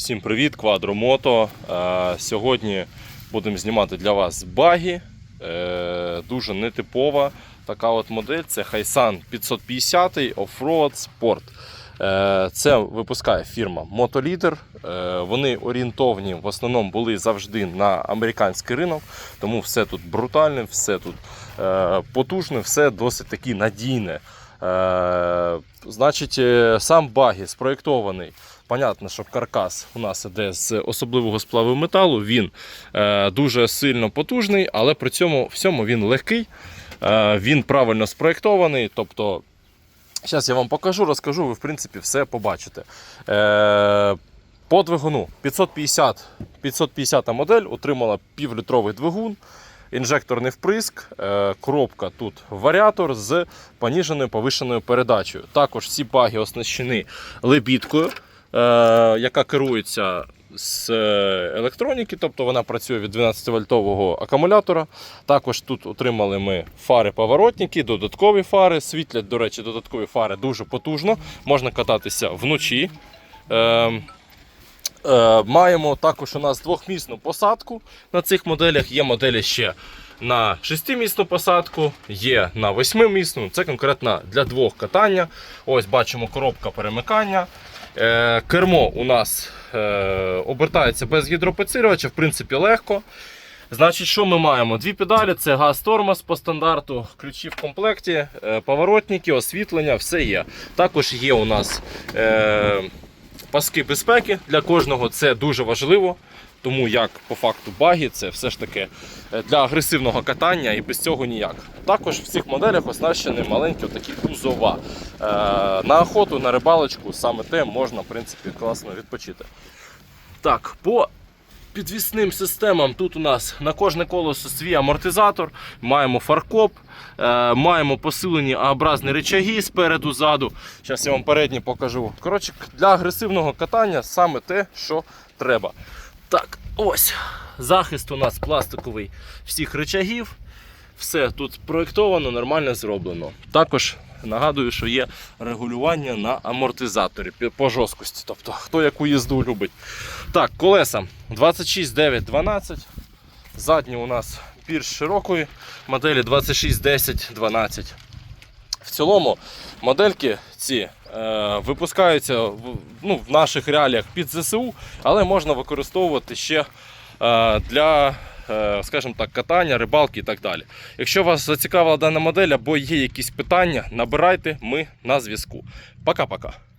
Всім привіт, Квадромото. Е, Сьогодні будемо знімати для вас баги. Е, Дуже нетипова така от модель. Це Хайсан 550 Offroad Sport. Е, Це випускає фірма Мотолідер. Вони орієнтовні в основному були завжди на американський ринок, тому все тут брутальне, все тут потужне, все досить таки надійне. Е, Значить, е, сам багі спроєктований. Понятно, що каркас у нас іде з особливого сплаву металу. Він е, дуже сильно потужний, але при цьому всьому він легкий, він правильно спроєктований. Тобто, зараз я вам покажу, розкажу, ви в принципі все побачите. По двигуну 550, 550 модель отримала півлітровий двигун. Інжекторний вприск, е, коробка тут варіатор з поніженою повишеною передачею. Також всі баги оснащені лебідкою, е, яка керується з е, електроніки, тобто вона працює від 12-вольтового акумулятора. Також тут отримали ми фари поворотники, додаткові фари. Світлять, до речі, додаткові фари дуже потужно. Можна кататися вночі. Е, Маємо також у нас двохмісну посадку на цих моделях. Є моделі ще на шестимісну посадку, є на восьмимісну. Це конкретно для двох катання. Ось бачимо коробка перемикання. Е, Кермо у нас е, обертається без гідропецирювача, в принципі, легко. Значить, що ми маємо? Дві педалі, це газ тормоз по стандарту, ключі в комплекті, поворотники, освітлення, все є. Також є у нас е, паски безпеки для кожного, це дуже важливо. Тому як по факту баги, це все ж таки е, для агресивного катання і без цього ніяк. Також в цих моделях оснащені маленькі такі кузова. Е, на охоту, на рибалочку, саме те можна в принципі класно відпочити. Так, по підвісним системам тут у нас на кожне колесо свій амортизатор, маємо фаркоп, е, маємо посилені А-образні речаги спереду ззаду. Зараз я вам передні покажу. Коротше, для агресивного катання саме те, що треба. Так, ось. Захист у нас пластиковий всіх речагів. Все тут проєктовано, нормально зроблено. Також нагадую, що є регулювання на амортизаторі по жорсткості. Тобто, хто яку їзду любить. Так, колеса 26, 9, 12. Задні у нас більш широкої моделі 26, 10, 12. В цілому модельки ці е, випускаються в, ну, в наших реаліях під ЗСУ, але можна використовувати ще е, для, скажімо так, катання, рибалки і так далі. Якщо вас зацікавила дана модель або є якісь питання, набирайте, ми на зв'язку. Пока-пока.